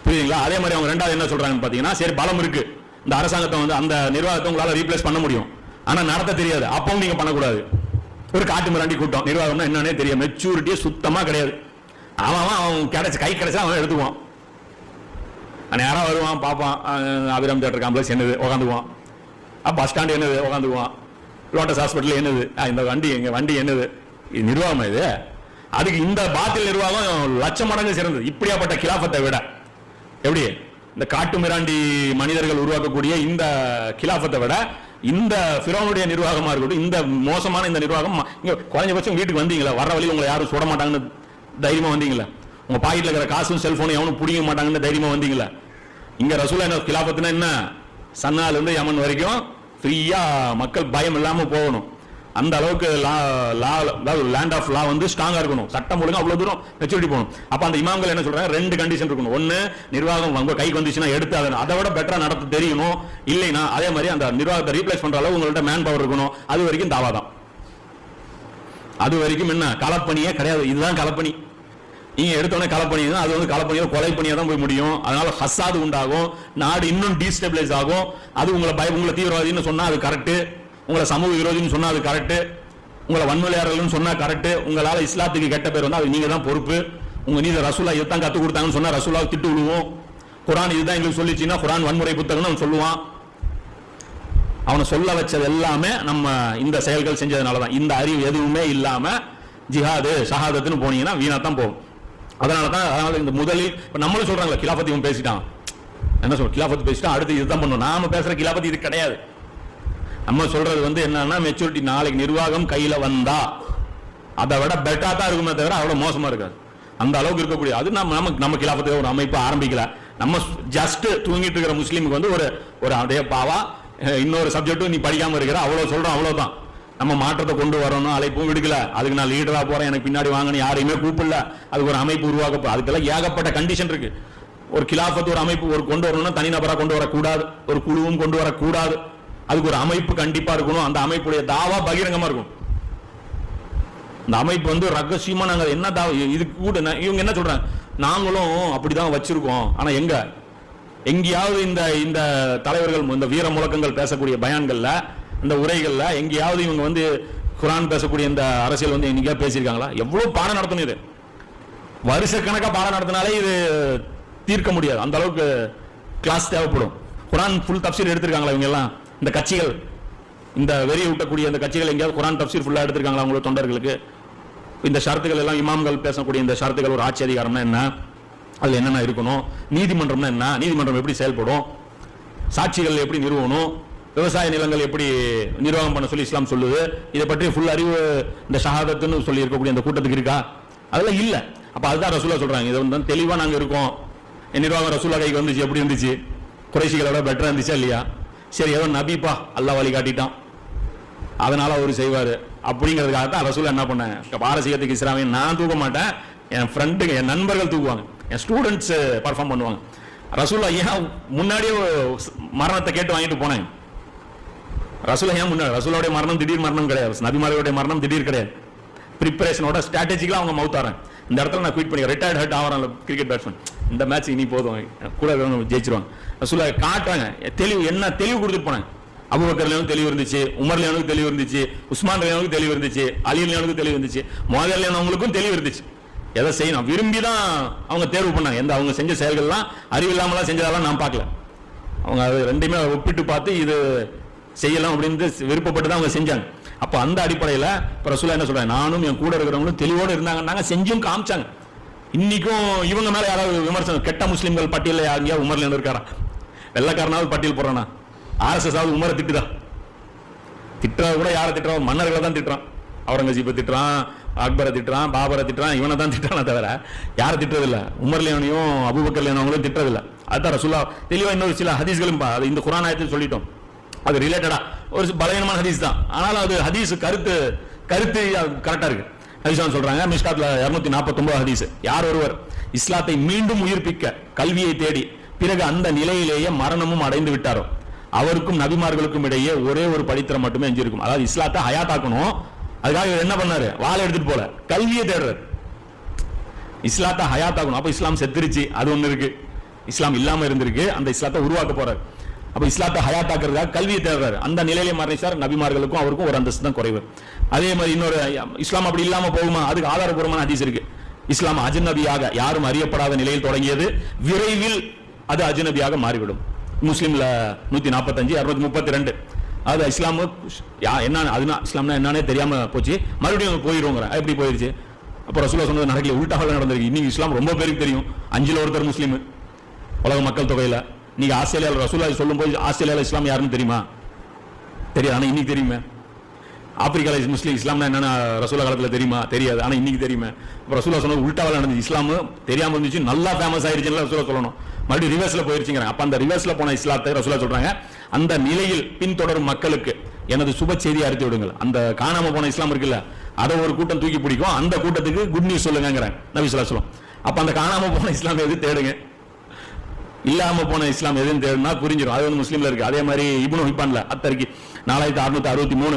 புரியுதுங்களா? அதே மாதிரி அவங்க ரெண்டாவது என்ன சொல்றாங்கன்னு பார்த்தீங்கன்னா சரி பலம் இருக்குது இந்த அரசாங்கத்தை வந்து அந்த நிர்வாகத்தை உங்களால் ரீப்ளேஸ் பண்ண முடியும். ஆனால் நடத்த தெரியாது. அப்பவும் நீங்கள் பண்ணக்கூடாது. ஒரு காட்டு மிராண்டி கூட்டம். நிர்வாகம்னா என்னன்னே தெரியும் மெச்சூரிட்டியே சுத்தமாக கிடையாது. அவன் அவன் கிடைச்சி கிடைச்ச கை கிடைச்சா அவன் எடுத்துக்குவான். நேரம் வருவான் பார்ப்பான். அபிராம் தேட்டர் காம்ப்ளெக்ஸ் என்னது? உக்காந்துக்குவான். பஸ் ஸ்டாண்டு என்னது? உட்காந்துக்குவான் லோட்டஸ் ஹாஸ்பிட்டல் என்னது? இந்த வண்டி எங்கள் வண்டி என்னது? இது இது? அதுக்கு இந்த பாத்தில் நிர்வாகம் லட்சம் மடங்கு சிறந்தது. இப்படியாப்பட்ட கிலாஃபத்தை விட. எப்படி? இந்த காட்டு மிராண்டி மனிதர்கள் உருவாக்கக்கூடிய இந்த கிலாஃபத்தை விட இந்த ஃபிரோனுடைய நிர்வாகமா இருக்கட்டும் இந்த மோசமான இந்த நிர்வாகம் இங்க குறைஞ்சபட்சம் வீட்டுக்கு வந்தீங்களா? வர வழி உங்களை யாரும் சுட மாட்டாங்கன்னு தைரியமா வந்தீங்களா? உங்க பாக்கெட்ல இருக்கிற காசும் செல்போனும் எவனும் பிடிக்க மாட்டாங்கன்னு தைரியமா வந்தீங்களா? இங்க ரசூலா என்ன கிலாபத்துனா என்ன? சன்னால இருந்து யமன் வரைக்கும் ஃப்ரீயா மக்கள் பயம் இல்லாம போகணும். அந்த அளவுக்கு லா லா அதாவது லேண்ட் ஆஃப் லா வந்து ஸ்ட்ராங்காக இருக்கணும். சட்டம் ஒழுங்கு அவ்வளோ தூரம் மெச்சூரிட்டி போகணும். அப்போ அந்த இமாம்கள் என்ன சொல்கிறாங்க ரெண்டு கண்டிஷன் இருக்கணும். ஒன்று நிர்வாகம் உங்க கைக்கு வந்துச்சுன்னா எடுத்து அதை அதை விட பெட்டராக நடத்த தெரியணும் இல்லைன்னா அதே மாதிரி அந்த நிர்வாகத்தை ரீப்ளேஸ் பண்ணுற அளவு உங்கள்ட்ட மேன் பவர் இருக்கணும். அது வரைக்கும் தாவாதான் அது வரைக்கும் என்ன? களப்பணியே கிடையாது. இதுதான் களப்பணி. நீங்கள் எடுத்தோடனே களப்பணி தான். அது வந்து களப்பணியோ கொலை பணியாக தான் போய் முடியும். அதனால ஹசாது உண்டாகும். நாடு இன்னும் டீஸ்டபிளைஸ் ஆகும். அது உங்களை பய உங்களை தீவிரவாதின்னு சொன்னால் அது கரெக்டு உங்களை சமூக விரோதின்னு சொன்னா அது கரெக்ட் உங்களை வன்முறையாளர்கள்னு சொன்னா கரெக்ட் உங்களால இஸ்லாத்துக்கு கெட்ட பேர் வந்து அது நீங்க தான் பொறுப்பு. உங்க நீங்க ரசூலா இதுதான் கத்து கொடுத்தாங்கன்னு சொன்னா ரசூலாவை திட்டு விடுவோம் குரான் இதுதான் எங்களுக்கு சொல்லிச்சுன்னா குரான் வன்முறை புத்தகம்னு அவன் சொல்லுவான். அவனை சொல்ல வச்சது எல்லாமே நம்ம இந்த செயல்கள் செஞ்சதுனால தான் இந்த அறிவு எதுவுமே இல்லாம ஜிஹாது ஷஹாதத்துன்னு போனீங்கன்னா வீணாக தான் போகும். அதனால தான் அதனால இந்த முதலில் இப்போ நம்மளும் சொல்றாங்களே கிலாபத்தி இவன் பேசிட்டான். என்ன சொல்ற கிலாபத் பேசிட்டான் அடுத்து இதுதான் பண்ணுவோம் நாம பேசுற கிலாபதி இது கிடையாது. நம்ம சொல்றது வந்து என்னன்னா மெச்சூரிட்டி நாளைக்கு நிர்வாகம் கையில வந்தா அதை விட பெட்டா தான் இருக்குமே தவிர அவ்வளவு மோசமா இருக்காது. அந்த அளவுக்கு இருக்கக்கூடிய அது நம்ம நமக்கு நம்ம கிலாபத்துக்கு ஒரு அமைப்பு ஆரம்பிக்கல. நம்ம ஜஸ்ட் தூங்கிட்டு இருக்கிற முஸ்லீமுக்கு வந்து ஒரு ஒரு அதே பாவா இன்னொரு சப்ஜெக்ட்டும் நீ படிக்காம இருக்கிற அவ்வளவு சொல்றோம் அவ்வளவுதான். நம்ம மாற்றத்தை கொண்டு வரணும் அழைப்பும் விடுக்கல. அதுக்கு நான் லீடரா போறேன் எனக்கு பின்னாடி வாங்கணும் யாரையுமே கூப்பிடல. அதுக்கு ஒரு அமைப்பு உருவாக்க அதுக்கெல்லாம் ஏகப்பட்ட கண்டிஷன் இருக்கு. ஒரு கிலாபத்து ஒரு அமைப்பு ஒரு கொண்டு வரணும்னா தனிநபரா கொண்டு வரக்கூடாது. ஒரு குழுவும் கொண்டு வரக்கூடாது. அதுக்கு ஒரு அமைப்பு கண்டிப்பா இருக்கணும். அந்த அமைப்புடைய தாவா பகிரங்கமா இருக்கும் இந்த அமைப்பு வந்து ரகசியமா நாங்க என்ன தாவா இதுக்கு கூட இவங்க என்ன சொல்றாங்க? நாங்களும் அப்படிதான் வச்சிருக்கோம். ஆனா எங்க? எங்கேயாவது இந்த இந்த தலைவர்கள் இந்த வீர முழக்கங்கள் பேசக்கூடிய பயான்கள்ல இந்த உரைகள்ல எங்கேயாவது இவங்க வந்து குரான் பேசக்கூடிய இந்த அரசியல் வந்து என்னைக்கா பேசியிருக்காங்களா? எவ்வளவு பாடம் நடத்தணும் இது. வருஷக்கணக்கா பாடம் நடத்தினாலே இது தீர்க்க முடியாது. அந்த அளவுக்கு கிளாஸ் தேவைப்படும். குரான் ஃபுல் தப்சீர் எடுத்திருக்காங்களா இவங்க எல்லாம்? இந்த கட்சிகள் இந்த வெறி ஊட்டக்கூடிய இந்த கட்சிகள் எங்கேயாவது குரான் தப்சீர் ஃபுல்லாக எடுத்திருக்காங்களா உங்களோட தொண்டர்களுக்கு? இந்த ஷரத்துகள் எல்லாம் இமாம்கள் பேசக்கூடிய இந்த ஷரத்துகள் ஒரு ஆட்சி அதிகாரம்னா என்ன? அதில் என்னென்ன இருக்கணும்? நீதிமன்றம்னா என்ன? நீதிமன்றம் எப்படி செயல்படும்? சாட்சிகள் எப்படி நிறுவணும்? விவசாய நிலங்கள் எப்படி நிர்வாகம் பண்ண சொல்லி இஸ்லாம் சொல்லுது. இதை பற்றி ஃபுல் அறிவு இந்த ஷஹாதத்துன்னு சொல்லி இருக்கக்கூடிய இந்த கூட்டத்துக்கு இருக்கா? அதெல்லாம் இல்லை. அப்போ அதுதான் ரசூலா சொல்கிறாங்க இது வந்து தெளிவாக நாங்கள் இருக்கோம். என் நிர்வாகம் ரசூலா கைக்கு வந்துச்சு. எப்படி இருந்துச்சு? குறைசிகளோட பெட்டராக இருந்துச்சா இல்லையா? சரி ஏதோ நபிப்பா அல்லாஹ் வழி காட்டிட்டான் அதனால அவர் செய்வார். அப்படிங்கிறதுக்காக தான் ரசூல் என்ன பண்ணேன் பாரசீகத்துக்கு இஸ்லாமிய நான் தூக்க மாட்டேன் என் ஃப்ரெண்டுங்க என் நண்பர்கள் தூக்குவாங்க. என் ஸ்டூடெண்ட்ஸ் பர்ஃபார்ம் பண்ணுவாங்க. ரசூலா ஏன் முன்னாடியே மரணத்தை கேட்டு வாங்கிட்டு போனேன் ரசூலா ஏன் முன்னாடி? ரசூலோடைய மரணம் திடீர் மரணம் கிடையாது. நபிமாரியோடைய மரணம் திடீர் கிடையாது. ப்ரிப்பரேஷனோட ஸ்ட்ராட்டஜிக்கலாக அவங்க மவுத்தாரன் இந்த இடத்துல நான் குயிட் பண்ணி ரிட்டையர்ட் ஹர்ட் ஆகிறான் கிரிக்கெட் பேட்ஸ்மேன் இந்த மேட்ச் இனி போதும். கூட ஜெயிச்சிருவாங்க. சொல்ல காட்டுறாங்க. தெளிவு என்ன தெளிவு கொடுத்துட்டு போனேன் அபுபக்கர்லையும் தெளிவு இருந்துச்சு உமர்லையானுக்கு தெளிவு இருந்துச்சு உஸ்மான் லியானுக்கு தெளிவு இருந்துச்சு அலி லியானுக்கு தெளிவு இருந்துச்சு மோதல் அவங்களுக்கும் தெளிவு இருந்துச்சு. எதை செய்யணும்? விரும்பி தான் அவங்க தேர்வு பண்ணாங்க. எந்த அவங்க செஞ்ச செயல்கள்லாம் அறிவில்லாமலாம் செஞ்சதெல்லாம் நான் பார்க்கல. அவங்க அது ரெண்டுமே ஒப்பிட்டு பார்த்து இது செய்யலாம் அப்படின்னு விருப்பப்பட்டு தான் அவங்க செஞ்சாங்க. அப்போ அந்த அடிப்படையில் இப்போ ரசூலா என்ன சொல்கிறாங்க நானும் என் கூட இருக்கிறவங்களும் தெளிவோடு இருந்தாங்கன்னாங்க செஞ்சும் காமிச்சாங்க. இன்னைக்கும் இவங்க மேலே யாராவது விமர்சனம் கெட்ட முஸ்லீம்கள் பட்டியலில் யாருங்கயா உமர்ல இருக்காரா வெள்ளக்காரனாவது பட்டியல் போடுறானா? ஆர்எஸ்எஸ் ஆவது உமரை திட்டுதா? திட்டுறத கூட யாரை திட்டுறான்? மன்னர்களை தான் திட்டுறான். அவுரங்கசீப்பை திட்டுறான் அக்பரை திட்டுறான் பாபரை திட்டுறான் இவனை தான் திட்டானே தவிர யாரை திட்டுறதில்ல. உமர்லேனையும் அபுபக்கர்லேனவங்களும் திட்டுறதில்ல. அதுதான் ரசூல்லா தெளிவாக இன்னொரு சில ஹதீஸ்களும் பா- அது இந்த குரான் ஆயத்தில் சொல்லிட்டோம். அது ரிலேட்டடா ஒரு பலவீனமான ஹதீஸ் தான். ஆனாலும் அது ஹதீஸ் கருத்து கருத்து கரெக்டா இருக்கு. ஹதீஸ் சொல்றாங்க மிஸ்காத்ல இருநூத்தி நாற்பத்தி ஹதீஸ். யார் ஒருவர் இஸ்லாத்தை மீண்டும் உயிர்ப்பிக்க கல்வியை தேடி பிறகு அந்த நிலையிலேயே மரணமும் அடைந்து விட்டாரோ? அவருக்கும் நபிமார்களுக்கும் இடையே ஒரே ஒரு படித்திரம் மட்டுமே எஞ்சிருக்கும் அதாவது இஸ்லாத்தை ஹயாத்தாக்கணும். அதுக்காக என்ன பண்ணாரு? வாழை எடுத்துட்டு போல. கல்வியை தேடுறாரு. இஸ்லாத்தை ஹயாத்தாக்கணும். அப்போ இஸ்லாம் செத்துருச்சு. அது ஒண்ணு இருக்கு. இஸ்லாம் இல்லாம இருந்திருக்கு. அந்த இஸ்லாத்தை உருவாக்க போறாரு. அப்போ இஸ்லாத்தை ஹயாத்தாக்குறதுக்காக கல்வியை தேடுறாரு அந்த நிலையிலே மரணிச்சார் நபிமார்களுக்கும் அவருக்கும் ஒரு அந்தஸ்து தான் குறைவு. அதே மாதிரி இன்னொரு இஸ்லாம் அப்படி இல்லாமல் போகுமா? அதுக்கு ஆதாரபூர்வமான ஹதீஸ் இருக்கு. இஸ்லாம் அஜ்நபியாக யாரும் அறியப்படாத நிலையில் தொடங்கியது. விரைவில் அது அஜ்நபியாக மாறிவிடும். முஸ்லீம்ல நூற்றி நாற்பத்தஞ்சு இரநூத்தி முப்பத்தி ரெண்டு அது இஸ்லாமு யா- என்ன அதுனா இஸ்லாம்னா என்னன்னே தெரியாமல் போச்சு. மறுபடியும் போயிருவோங்கிற. எப்படி போயிடுச்சு அப்போ ரசூலா சொன்னது நடக்கல. உல்டாக நடந்திருக்கு. இன்னைக்கு இஸ்லாம் ரொம்ப பேருக்கு தெரியும். அஞ்சில் ஒருத்தர் முஸ்லீம். உலக மக்கள் தொகையில். நீங்க ஆஸ்திரேலியாவில் ரசூலா சொல்லும்போது ஆஸ்திரேலியாவில் இஸ்லாம் யாருன்னு தெரியுமா? தெரியாது. ஆனால் இன்னைக்கு தெரியுமே. ஆப்பிரிக்காவில் முஸ்லீம் இஸ்லாம்னா என்னென்ன ரசூலா காலத்தில் தெரியுமா? தெரியாது. ஆனால் இன்னைக்கு தெரியுமே. இப்போ ரசூலா சொன்னது உல்டாவில் நடந்துச்சு இஸ்லாம் தெரியாமல் இருந்துச்சு. நல்லா ஃபேமஸ் ஆயிருச்சுன்னு ரசூலா சொல்லணும். மறுபடியும் ரிவர்ஸில் போயிருச்சுங்கிறாங்க. அப்போ அந்த ரிவர்ஸில் போன இஸ்லாத்தை ரசூலா சொல்கிறாங்க அந்த நிலையில் பின்தொடரும் மக்களுக்கு எனது சுப செய்தி அறித்து விடுங்கள். அந்த காணாமல் போன இஸ்லாம் இருக்குல்ல அதை ஒரு கூட்டம் தூக்கி பிடிக்கும். அந்த கூட்டத்துக்கு குட் நியூஸ் சொல்லுங்கிறேன் நபி சொல்லா சொல்லும் அந்த காணாமல் போன இஸ்லாம் எது தேடுங்க? இல்லாம போன இஸ்லாம் எதுன்னு தேடுனா புரிஞ்சிடும் அது வந்து முஸ்லீம்ல இருக்கு. அதே மாதிரி இப்னு ஹிப்பான்ல அத்தர்கி நாலாயிரத்தி அறுநூத்தி அறுபத்தி மூணு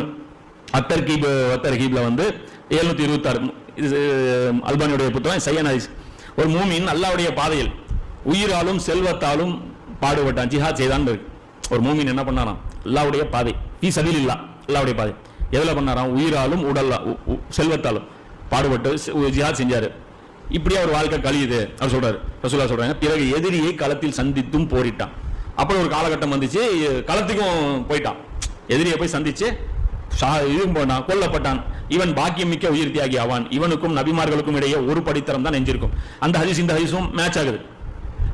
அத்தர்கீப் அத்தர்கீப்ல வந்து எழுநூத்தி இருபத்தாறு இது அல்பானியுடைய புத்தகம் சையன் ஹதீஸ். ஒரு மூமின் அல்லாவுடைய பாதையில் உயிராலும் செல்வத்தாலும் பாடுபட்டான். ஜிஹாத் செய்தான் இருக்கு. ஒரு மூமின் என்ன பண்ணாராம்? அல்லாவுடைய பாதை. ஈ சதில் இல்லா அல்லாவுடைய பாதை. எதுல பண்ணாராம்? உயிராலும் உடல்ல உ- செல்வத்தாலும் பாடுபட்டு ஜிஹாத் செஞ்சாரு. இப்படி அவர் வாழ்க்கை கழியுது அவர் சொல்றாரு. ரசூலா சொல்றாங்க பிறகு எதிரியை களத்தில் சந்தித்தும் போரிட்டான். அப்புறம் ஒரு காலகட்டம் வந்துச்சு களத்துக்கும் போயிட்டான். எதிரியை போய் சந்திச்சு ஷா- இதுவும் போனான் கொல்லப்பட்டான். இவன் பாக்கியம் மிக்க உயிர் தியாகி ஆவான். இவனுக்கும் நபிமார்களுக்கும் இடையே ஒரு படித்தரம் தான் நெஞ்சிருக்கும். அந்த ஹரிஸ் இந்த ஹரிசும் மேட்ச் ஆகுது.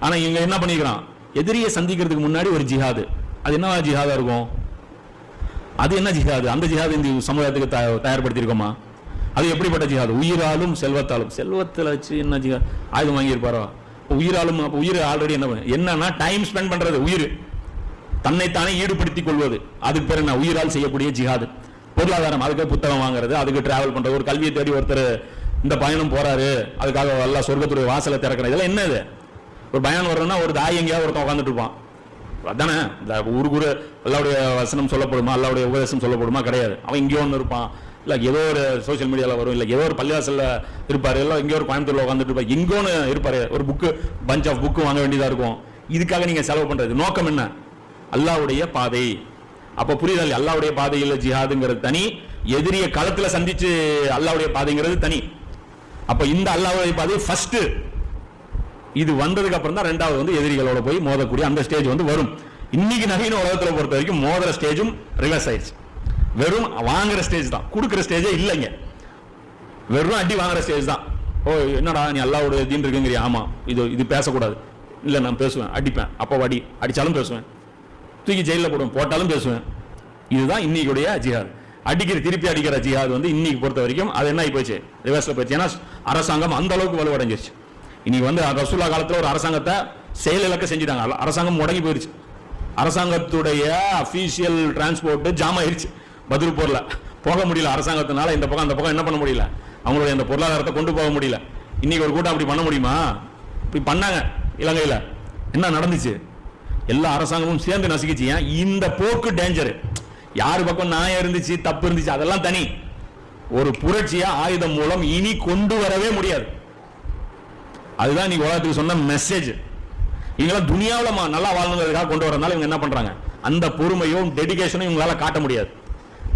ஆனா இவங்க என்ன பண்ணிக்கிறான்? எதிரியை சந்திக்கிறதுக்கு முன்னாடி ஒரு ஜிஹாது. அது என்ன ஜிஹாதா இருக்கும்? அது என்ன ஜிஹாது? அந்த ஜிஹாது இந்த சமுதாயத்துக்கு தயா- தயார்படுத்தியிருக்கோமா? அது எப்படிப்பட்ட ஜிஹாது? உயிராலும் செல்வத்தாலும். செல்வத்தில் வச்சு என்ன ஜிஹாத் ஆயுதம் வாங்கியிருப்பாரோ? உயிராலும் அப்போ உயிர் ஆல்ரெடி என்ன பண்ண என்னன்னா டைம் ஸ்பெண்ட் பண்ணுறது உயிர். தன்னைத்தானே ஈடுபடுத்திக் கொள்வது. அதுக்கு பேர் என்ன? உயிரால் செய்யக்கூடிய ஜிஹாது. பொருளாதாரம் அதுக்கு புத்தகம் வாங்குறது அதுக்கு டிராவல் பண்ணுறது ஒரு கல்வியை தேடி ஒருத்தர் இந்த பயணம் போறாரு அதுக்காக எல்லாம் சொர்க்கத்துடைய வாசலை திறக்கிறது இதெல்லாம் என்ன இது? ஒரு பயணம் வர்றதுன்னா ஒரு தாய் எங்கேயாவது ஒருத்தன் உட்காந்துட்டு இருப்பான். அதானே? இந்த ஊரு குரு அல்லாவுடைய வசனம் சொல்லப்படுமா? அல்லாவுடைய உபதேசம் சொல்லப்படுமா? கிடையாது. அவன் இங்கேயோ ஒன்று இருப்பான். இல்லை ஏதோ ஒரு சோஷியல் மீடியாவில் வரும் இல்லை ஏதோ ஒரு பள்ளிவாசலில் இருப்பார் இல்லை எங்கேயோ ஒரு கோயம்புத்தூரில் உட்காந்துட்டு இருப்பார் எங்கோன்னு இருப்பார் ஒரு புக்கு பஞ்ச் ஆஃப் புக்கு வாங்க வேண்டியதாக இருக்கும். இதுக்காக நீங்கள் செலவு பண்ணுறது நோக்கம் என்ன? அல்லாவுடைய பாதை. அப்போ புரியுதா இல்லையா? அல்லாவுடைய பாதையில் ஜிஹாதுங்கிறது தனி. எதிரிய களத்தில் சந்திச்சு அல்லாவுடைய பாதைங்கிறது தனி. அப்போ இந்த அல்லாவுடைய பாதை ஃபஸ்ட்டு இது வந்ததுக்கு அப்புறம் தான் ரெண்டாவது வந்து எதிரிகளோட போய் மோதக்கூடிய அந்த ஸ்டேஜ் வந்து வரும். இன்னைக்கு நவீன உலகத்தில் பொறுத்த வரைக்கும் மோதிர ஸ்டேஜும் ரிவர்ஸ் ஆயிடுச்சு. வெறும் வாங்குற ஸ்டேஜ் தான். கொடுக்குற ஸ்டேஜே இல்லைங்க. வெறும் அடி வாங்குற ஸ்டேஜ் தான். ஓ என்னடா நீ அல்லாவோட தீன் இருக்குங்கிறியா? ஆமா. இது இது பேசக்கூடாது. இல்லை நான் பேசுவேன். அடிப்பேன். அப்போ அடி. அடித்தாலும் பேசுவேன். தூக்கி ஜெயிலில் போடுவேன். போட்டாலும் பேசுவேன். இதுதான் இன்னைக்குடைய ஜிஹாத். அடிக்கிற திருப்பி அடிக்கிற ஜிஹாத் வந்து இன்னைக்கு பொறுத்த வரைக்கும் அது என்ன ஆகி போச்சு ரிவர்ஸில் போயிடுச்சு. ஏன்னா அரசாங்கம் அந்த அளவுக்கு வலுவடைஞ்சிருச்சு. இன்னைக்கு வந்து ரசூல்லா காலத்தில் ஒரு அரசாங்கத்தை செயலிழக்க செஞ்சுட்டாங்க. அரசாங்கம் முடங்கி போயிருச்சு. அரசாங்கத்துடைய அஃபீஷியல் டிரான்ஸ்போர்ட்டு ஜாம் ஆயிடுச்சு பதில் போர்ல போக முடியல அரசாங்கத்தினால இந்த பக்கம் அந்த பக்கம் என்ன பண்ண முடியல? அவங்களுடைய அந்த பொருளாதாரத்தை கொண்டு போக முடியல. இன்னைக்கு ஒரு கூட்டம் அப்படி பண்ண முடியுமா? இப்படி பண்ணாங்க இலங்கையில். என்ன நடந்துச்சு? எல்லா அரசாங்கமும் சேர்ந்து நசுக்கிச்சு. ஏன்? இந்த போக்கு டேஞ்சரு யார் பக்கம் நியாயம் இருந்துச்சு தப்பு இருந்துச்சு அதெல்லாம் தனி. ஒரு புரட்சியா ஆயுதம் மூலம் இனி கொண்டு வரவே முடியாது. அதுதான் நீ உலகத்துக்கு சொன்ன மெசேஜ் இவங்களாம் துனியாவுல நல்லா வாழணுங்கிறதுக்காக கொண்டு வரதுனால இவங்க என்ன பண்றாங்க? அந்த பொறுமையும் டெடிகேஷனும் இவங்களால காட்ட முடியாது.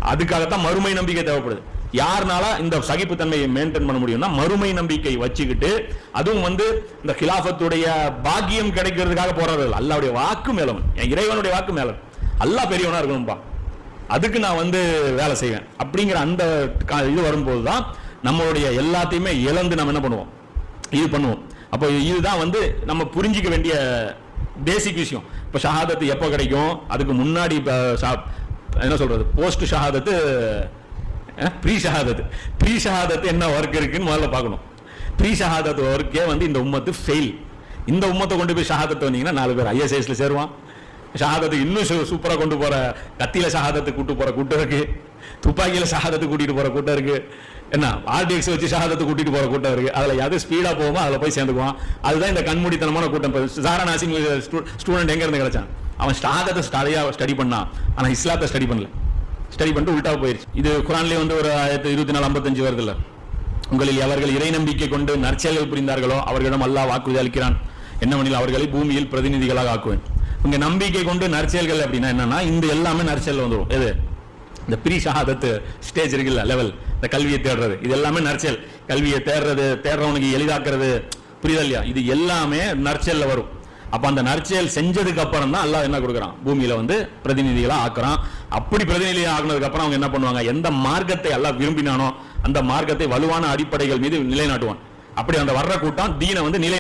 அதுக்காகத்தான் மறுமை நம்பிக்கை தேவைப்படுது. யாருனால இந்த சகிப்புத்தன்மையை மெயின்டைன் பண்ண முடியும்னா மறுமை நம்பிக்கை வச்சுக்கிட்டு அதுவும் வந்து இந்த கிலாஃபத்துடைய பாக்கியம் கிடைக்கிறதுக்காக போறது அல்லாவுடைய வாக்கு மேலும் என் இறைவனுடைய வாக்கு மேலும். அல்லா பெரியவனா இருக்கணும்பா. அதுக்கு நான் வந்து வேலை செய்வேன். அப்படிங்கிற அந்த கா- இது வரும்போது தான் நம்மளுடைய எல்லாத்தையுமே இழந்து நம்ம என்ன பண்ணுவோம்? இது பண்ணுவோம். அப்போ இதுதான் வந்து நம்ம புரிஞ்சிக்க வேண்டிய பேசிக் விஷயம். இப்போ ஷஹாதத்து எப்போ கிடைக்கும்? அதுக்கு முன்னாடி இப்போ என்ன சொல்றது? போஸ்ட் ஷஹாதத்து ப்ரீ ஷஹாதத்து ப்ரீ ஷஹாதத்து என்ன ஒர்க் இருக்குன்னு முதல்ல பார்க்கணும். ப்ரீ ஷஹாதத் ஒர்க்கே வந்து இந்த உம்மத்து ஃபெயில் இந்த உம்மத்தை கொண்டு போய் ஷஹாதத்து வந்தீங்கன்னா நாலு பேர் ஐஎஸ்ஐஸ்ல சேருவான். ஷஹாதத்து இன்னும் சூ- கொண்டு போற கத்தியில ஷஹாதத்து கூட்டு போற கூட்டம் இருக்கு. துப்பாக்கியில ஷஹாதத்து கூட்டிட்டு போற கூட்டம் இருக்கு. என்ன ஆர்டிஎக்ஸ் வச்சு ஷஹாதத்து கூட்டிட்டு போற கூட்டம் இருக்கு. அதுல எது ஸ்பீடா போகுமோ அதுல போய் சேர்ந்துக்குவான். அதுதான் இந்த கண்மூடித்தனமான கூட்டம். இப்ப சாரா நாசிங் ஸ்டூடெண்ட் எங்க இருந்து கிடைச்சான்? அவன் ஸ்டாகத்தை ஸ்டடியா ஸ்டடி பண்ணான் ஆனா இஸ்லாத்தை ஸ்டடி பண்ணல. ஸ்டடி பண்ணிட்டு உல்டா போயிருச்சு. இது குரான்லயே வந்து ஒரு ஆயிரத்தி இருபத்தி நாலு ஐம்பத்தஞ்சு வருது இல்ல? உங்களில் அவர்கள் இறை நம்பிக்கை கொண்டு நற்செயல்கள் புரிந்தார்களோ அவர்களிடம் அல்லாஹ் வாக்குறுதி அளிக்கிறான். என்னவெனில் அவர்களை பூமியில் பிரதிநிதிகளாக ஆக்குவேன். உங்க நம்பிக்கை கொண்டு நற்செயல்கள் அப்படின்னா என்னன்னா இந்த எல்லாமே நற்செயல் வந்துடும் எது? இந்த ப்ரீ ஷஹாதத்து ஸ்டேஜ் இருக்குல்ல லெவல் இந்த கல்வியை தேடுறது. இது எல்லாமே நற்செயல். கல்வியை தேடுறது தேடுறவனுக்கு எளிதாக்குறது. புரியுதா இல்லையா? இது எல்லாமே நற்செயலில் வரும். அப்ப அந்த நற்செயல் செஞ்சதுக்கு அப்புறம் தான் அல்லாஹ் என்ன கொடுக்குறான்? பூமியில வந்து பிரதிநிதிகளா ஆக்குறான். அப்படி பிரதிநிதி ஆக்குனதுக்கு அப்புறம் அவங்க என்ன பண்ணுவாங்க? எந்த மார்க்கத்தை எல்லாம் விரும்பினானோ அந்த மார்க்கத்தை வலுவான அடிப்படைகள் மீது நிலைநாட்டுவான். அப்படி அந்த வர்ற கூட்டம் தீனை வந்து நிலை